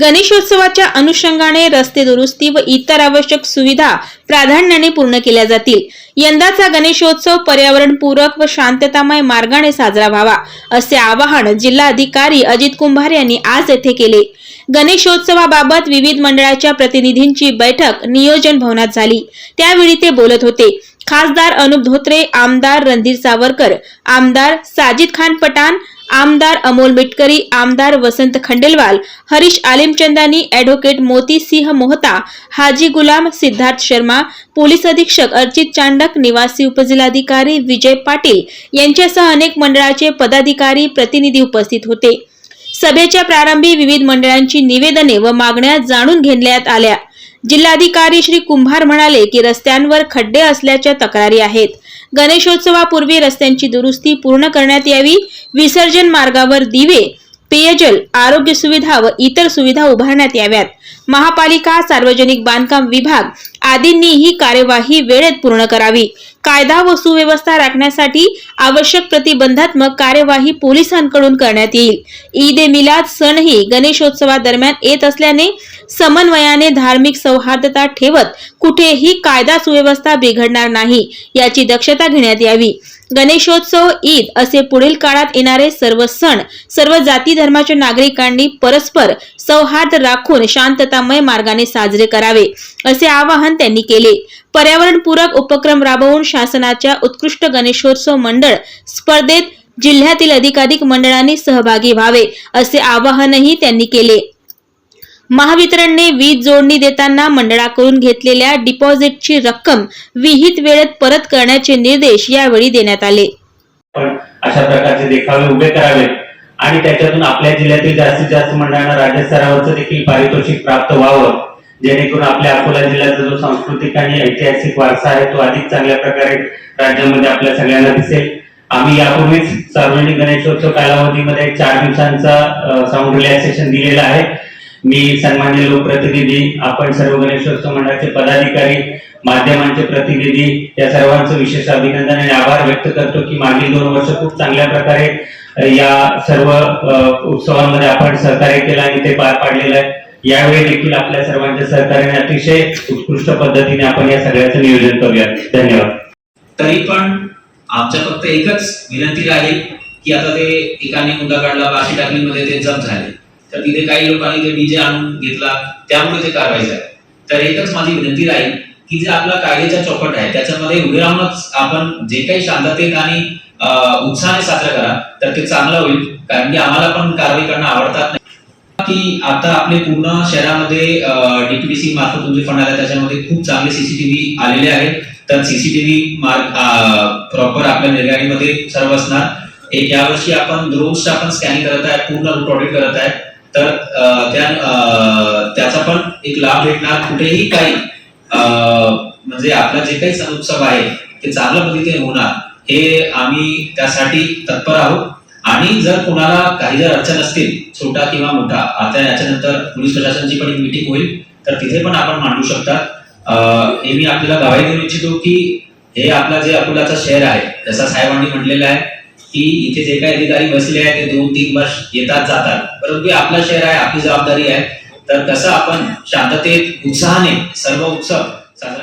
गणेशोत्सवाच्या अनुषंगाने रस्ते दुरुस्ती व इतर आवश्यक सुविधा प्राधान्याने पूर्ण केल्या जातील. यंदाचा गणेशोत्सव पर्यावरणपूरक व शांततामय मार्गाने साजरा व्हावा असे आवाहन जिल्हाधिकारी अजित कुंभार यांनी आज येथे केले. गणेशोत्सवाबाबत विविध मंडळाच्या प्रतिनिधींची बैठक नियोजन भवनात झाली. त्यावेळी ते बोलत होते. खासदार अनुप धोत्रे आमदार रणधीर सावरकर आमदार साजिद खान पठाण आमदार अमोल मिटकरी आमदार वसंत खंडेलवाल हरीश आलिमचंदानी ॲडव्होकेट मोती सिंह मोहता हाजी गुलाम सिद्धार्थ शर्मा पोलीस अधीक्षक अर्चित चांडक निवासी उपजिल्हाधिकारी विजय पाटील यांच्यासह अनेक मंडळाचे पदाधिकारी प्रतिनिधी उपस्थित होते. सभेच्या प्रारंभी विविध मंडळांची निवेदने व मागण्या जाणून घेण्यात आल्या. जिल्हाधिकारी श्री कुंभार म्हणाले की रस्त्यांवर खड्डे असल्याच्या तक्रारी आहेत. गणेशोत्सवापूर्वी रस्त्यांची दुरुस्ती पूर्ण करण्यात यावी विसर्जन मार्गावर दिवे पेयजल आरोग्य सुविधा व इतर सुविधा उभारण्यात याव्यात. महापालिका सार्वजनिक बांधकाम विभाग आदींनी ही कार्यवाही वेळेत पूर्ण करावी. कायदा व सुव्यवस्था राखण्यासाठी आवश्यक प्रतिबंधात्मक कार्यवाही पोलिसांकडून करण्यात येईल. ईद ए मिलाद सणही गणेशोत्सवादरम्यान येत असल्याने समन्वयाने धार्मिक सौहार्दता ठेवत कुठेही कायदा सुव्यवस्था बिघडणार नाही याची दक्षता घेण्यात यावी. गणेशोत्सव ईद असे पुढील काळात येणारे सर्व सण सर्व जाती धर्माच्या नागरिकांनी परस्पर सौहार्द राखून शांततामय मार्गाने साजरे करावे असे आवाहन आवाहन त्यांनी केले. पर्यावरणपूरक उपक्रम राबवून शासनाच्या उत्कृष्ट गणेशोत्सव मंडळ स्पर्धेत जिल्ह्यातील अधिकाधिक मंडळांनी सहभागी व्हावे असे आवाहनही त्यांनी केले. महावितरणने वीज जोडणी देताना मंडळाकडून घेतलेल्या डिपॉझिटची रक्कम विहित वेळेत परत करण्याचे निर्देश यावेळी देण्यात आले. अशा प्रकारचे देखावे उभे करावे आणि त्याच्यातून आपल्या जिल्ह्यातील जास्तीत जास्त मंडळांना राज्य स्तरावरचं देखील पारितोषिक प्राप्त व्हावं. जेणेकरून आपल्या अकोला जिल्ह्याचा जो सांस्कृतिक आणि ऐतिहासिक वारसा आहे तो अधिक चांगल्या प्रकारे राज्यामध्ये आपल्या सगळ्यांना दिसेल. आम्ही यापूर्वीच सार्वजनिक गणेशोत्सव कालावधीमध्ये चार दिवसांचा साऊंड रिलॅक्सेशन दिलेला आहे. मी सन्मान्य लोकप्रतिनिधी आपण सर्व गणेशोत्सव मंडळाचे पदाधिकारी माध्यमांचे प्रतिनिधी या सर्वांचं विशेष अभिनंदन आणि आभार व्यक्त करतो की मागील दोन वर्ष खूप चांगल्या प्रकारे या सर्व उत्सवांमध्ये आपण सहकार्य केलं आणि ते पार पाडलेलं आहे. यावेळी देखील आपल्या सर्वांच्या सहकार्याने अतिशय उत्कृष्ट पद्धतीने आपण या सगळ्याचं नियोजन करूया धन्यवाद. तरी पण आमच्या फक्त एकच विनंती राहील की आता ते एकाने मुद्दा काढला बाशी टाकलीमध्ये ते जप झाले. तर तिथे काही लोकांनी ते डीजे आणून घेतला त्यामुळे ते कारवाई झाली. तर एकच माझी विनंती राहील की जे आपला कायद्याचा चौकट आहे त्याच्यामध्ये उभे राहूनच आपण जे काही शांततेत आणि उत्साहाने साजरा करा तर ते चांगलं होईल कारण की आम्हाला पण कारवाई करणं आवडतात नाही. की आता आपले पूर्ण शहरामध्ये डीपीडीसी मार्फत तुमचे फंड आले त्याच्यामध्ये खूप चांगले सीसीटीव्ही आलेले आहेत. तर सीसीटीव्ही मार्क प्रॉपर आपल्या निर्गाडीमध्ये सर्व असणार. एक यावर्षी आपण ड्रोन्सचा आपण स्कॅनिंग करत आहे पूर्ण रूट ऑडिट करत आहे. तर त्या त्याचा पण एक लाभ भेटणार कुठेही काही. म्हणजे आपला जे काही सण उत्सव आहे ते चांगल्या पद्धतीने होणार हे आम्ही त्यासाठी तत्पर आहोत. आणि जर कोणाला काही जर अडचण असतील छोटा किंवा मोठा आता याच्यानंतर पोलीस प्रशासनची पण एक मिटिंग होईल तर तिथे पण आपण मांडू शकता. हे मी आपल्याला गवाही देऊ इच्छितो की हे आपला जे अकोलाचा शहर आहे जसा साहेबांनी म्हटलेलं आहे की इथे जे काही अधिकारी बसले आहेत ते दोन तीन वर्ष येतात जातात. परंतु आपलं शहर आहे आपली जबाबदारी आहे. तर कसं आपण शांततेत उत्साहाने सर्व उत्सव साजरा